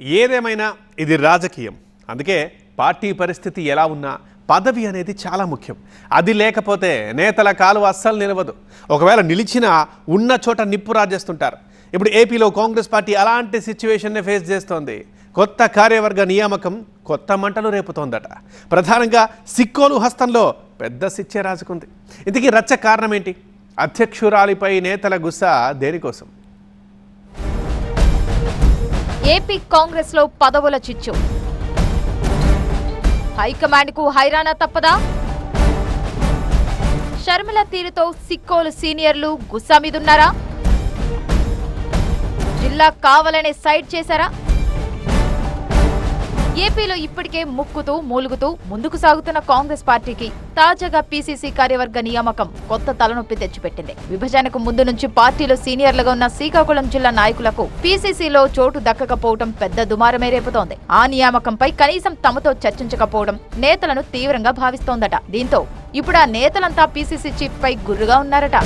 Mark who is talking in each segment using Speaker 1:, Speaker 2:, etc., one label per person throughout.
Speaker 1: ఏదేమైనా ఇది రాజకీయం. అందుకే పార్టీ పరిస్థితి ఎలా ఉన్నా పదవి అనేది చాలా ముఖ్యం. అది లేకపోతే నేతల కాలు అస్సలు నిలవదు. ఒకవేళ నిలిచినా ఉన్న చోట నిప్పు రాజేస్తుంటారు. ఇప్పుడు ఏపీలో కాంగ్రెస్ పార్టీ అలాంటి సిచ్యువేషన్నే ఫేస్ చేస్తోంది. కొత్త కార్యవర్గ నియామకం కొత్త మంటలు రేపుతోందట. ప్రధానంగా సిక్కోలు హస్తంలో పెద్ద సిచ్చే రాజుకుంది. ఇంతకీ రచ్చ కారణం ఏంటి? అధ్యక్షురాలిపై నేతల గుస్స దేనికోసం?
Speaker 2: ఏపీ కాంగ్రెస్లో పదవుల చిచ్చు. హైకమాండ్కు హైరాణ తప్పదా? షర్మిల తీరుతో సిక్కోలు సీనియర్లు గుస్సా మీదున్నారా? జిల్లా కావాలనే సైడ్ చేశారా? ఏపీలో ఇప్పటికే ముక్కుతూ మూలుగుతూ ముందుకు సాగుతున్న కాంగ్రెస్ పార్టీకి తాజాగా పీసీసీ కార్యవర్గ నియామకం కొత్త తలనొప్పి తెచ్చిపెట్టింది. విభజనకు ముందు నుంచి పార్టీలో సీనియర్లుగా ఉన్న శ్రీకాకుళం జిల్లా నాయకులకు పీసీసీలో చోటు దక్కకపోవడం పెద్ద దుమారమే రేపుతోంది. ఆ నియామకంపై కనీసం తమతో చర్చించకపోవడం నేతలను తీవ్రంగా భావిస్తోందట. దీంతో ఇప్పుడు ఆ నేతలంతా పీసీసీ చీఫ్ పై గుర్రుగా ఉన్నారట.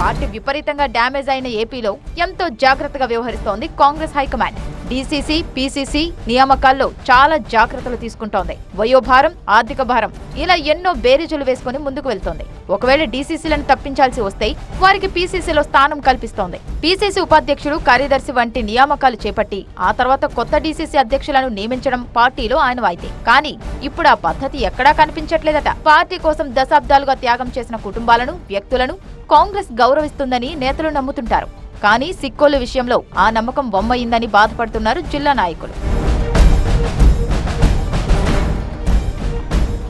Speaker 2: పార్టీ విపరీతంగా డ్యామేజ్ అయిన ఏపీలో ఎంతో జాగ్రత్తగా వ్యవహరిస్తోంది Congress high command. DCC PCC నియామకాల్లో చాలా జాగ్రత్తలు తీసుకుంటోంది. వయోభారం ఆర్థిక భారం ఇలా ఎన్నో బేరీజులు వేసుకుని ముందుకు వెళ్తోంది. ఒకవేళ డీసీసీలను తప్పించాల్సి వస్తే వారికి పీసీసీలో స్థానం కల్పిస్తోంది. పీసీసీ ఉపాధ్యక్షుడు కార్యదర్శి వంటి నియామకాలు చేపట్టి ఆ తర్వాత కొత్త డీసీసీ అధ్యక్షులను నియమించడం పార్టీలో ఆయన వాయితే కానీ ఇప్పుడు ఆ పద్ధతి ఎక్కడా కనిపించట్లేదట. పార్టీ కోసం దశాబ్దాలుగా త్యాగం చేసిన కుటుంబాలను వ్యక్తులను కాంగ్రెస్ గౌరవిస్తుందని నేతలు నమ్ముతుంటారు. కానీ సిక్కోలు విషయంలో ఆ నమ్మకం బొమ్మయిందని బాధపడుతున్నారు జిల్లా నాయకులు.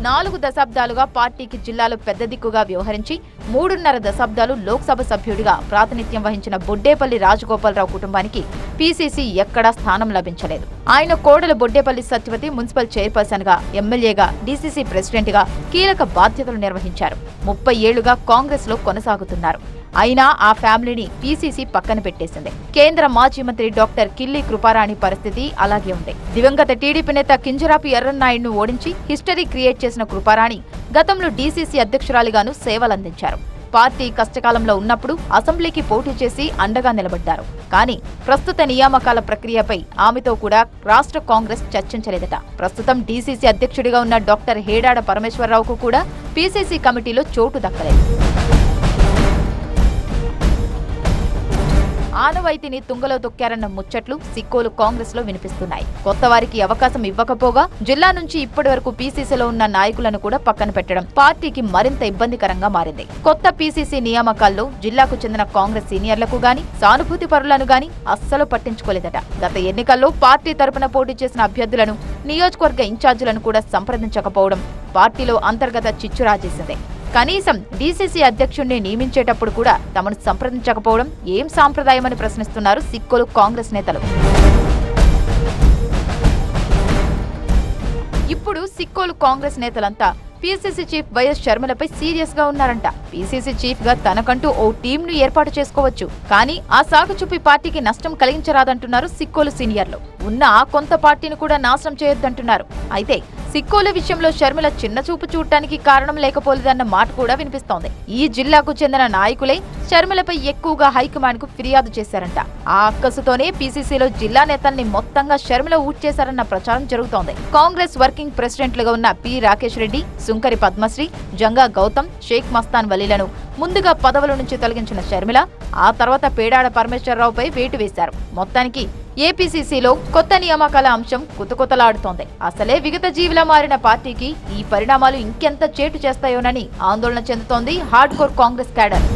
Speaker 2: నాలుగు దశాబ్దాలుగా పార్టీకి జిల్లాలో పెద్ద దిక్కుగా వ్యవహరించి మూడున్నర దశాబ్దాలు లోక్సభ సభ్యుడిగా ప్రాతినిధ్యం వహించిన బొడ్డేపల్లి రాజగోపాలరావు కుటుంబానికి పీసీసీ ఎక్కడా స్థానం లభించలేదు. ఆయన కోడలు బొడ్డేపల్లి సత్యవతి మున్సిపల్ చైర్పర్సన్గా ఎమ్మెల్యేగా డీసీసీ ప్రెసిడెంట్గా కీలక బాధ్యతలు నిర్వహించారు. ముప్పై ఏళ్ళుగా కాంగ్రెస్లో కొనసాగుతున్నారు. అయినా ఆ ఫ్యామిలీని పీసీసీ పక్కన పెట్టేసింది. కేంద్ర మాజీ మంత్రి డాక్టర్ కిల్లి కృపారాణి పరిస్థితి అలాగే ఉంది. దివంగత టీడీపీ నేత కింజరాపు ఎర్రన్నాయుడును ఓడించి హిస్టరీ క్రియేట్ చేసిన కృపారాణి గతంలో డీసీసీ అధ్యక్షురాలిగాను సేవలందించారు. పార్టీ కష్టకాలంలో ఉన్నప్పుడు అసెంబ్లీకి పోటీ చేసి అండగా నిలబడ్డారు. కానీ ప్రస్తుత నియామకాల ప్రక్రియపై ఆమెతో కూడా రాష్ట్ర కాంగ్రెస్ చర్చించలేదట. ప్రస్తుతం డీసీసీ అధ్యక్షుడిగా ఉన్న డాక్టర్ హేడాడ పరమేశ్వరరావుకు కూడా పీసీసీ కమిటీలో చోటు దక్కలేదు. ఆనవాయితీని తుంగలో తొక్కారన్న ముచ్చట్లు సిక్కోలు కాంగ్రెస్లో వినిపిస్తున్నాయి. కొత్త వారికి అవకాశం ఇవ్వకపోగా జిల్లా నుంచి ఇప్పటి వరకు పీసీసీలో ఉన్న నాయకులను కూడా పక్కన పెట్టడం పార్టీకి మరింత ఇబ్బందికరంగా మారింది. కొత్త పీసీసీ నియామకాల్లో జిల్లాకు చెందిన కాంగ్రెస్ సీనియర్లకు గాని సానుభూతి పరులను గాని అస్సలు పట్టించుకోలేదట. గత ఎన్నికల్లో పార్టీ తరపున పోటీ చేసిన అభ్యర్థులను నియోజకవర్గ ఇన్ఛార్జీలను కూడా సంప్రదించకపోవడం పార్టీలో అంతర్గత చిచ్చు రాజేసింది కనీసం డీసీసీ అధ్యక్షుడిని నియమించేటప్పుడు కూడా తమను సంప్రదించకపోవడం ఏం సాంప్రదాయమని ప్రశ్నిస్తున్నారు సిక్కోలు కాంగ్రెస్ నేతలు. ఇప్పుడు సిక్కోలు కాంగ్రెస్ నేతలంతా పీసీసీ చీఫ్ వైఎస్ శర్మలపై సీరియస్గా ఉన్నారంట. పీసీసీ చీఫ్గా తనకంటూ ఓ టీమ్ను ఏర్పాటు చేసుకోవచ్చు. కానీ ఆ సాగు చూపి పార్టీకి నష్టం కలిగించరాదంటున్నారు సిక్కోలు సీనియర్లు. ఉన్న ఆ కొంత పార్టీని కూడా నాశనం చేయొద్దంటున్నారు. అయితే సిక్కుల విషయంలో షర్మిల చిన్న చూపు చూడటానికి కారణం లేకపోలేదన్న మాట కూడా వినిపిస్తోంది. ఈ జిల్లాకు చెందిన నాయకులే షర్మిలపై ఎక్కువగా హైకమాండ్కు ఫిర్యాదు చేశారంట. ఆ అక్కసుతోనే పీసీసీలో జిల్లా నేతల్ని మొత్తంగా షర్మిల ఊడ్చేశారన్న ప్రచారం జరుగుతోంది. కాంగ్రెస్ వర్కింగ్ ప్రెసిడెంట్లుగా ఉన్న పి. రాకేష్ రెడ్డి సుంకరి పద్మశ్రీ జంగా గౌతమ్ షేక్ మస్తాన్ వలీలను ముందుగా పదవుల నుంచి తొలగించిన షర్మిల ఆ తర్వాత పేడాడ పరమేశ్వరరావుపై వేటు వేశారు. మొత్తానికి ఏపీసీసీలో కొత్త నియామకాల అంశం కుతకుతలాడుతోంది. అసలే విగత జీవిలా మారిన పార్టీకి ఈ పరిణామాలు ఇంకెంత చేటు చేస్తాయోనని ఆందోళన చెందుతోంది హార్డ్ కోర్ కాంగ్రెస్ క్యాడర్.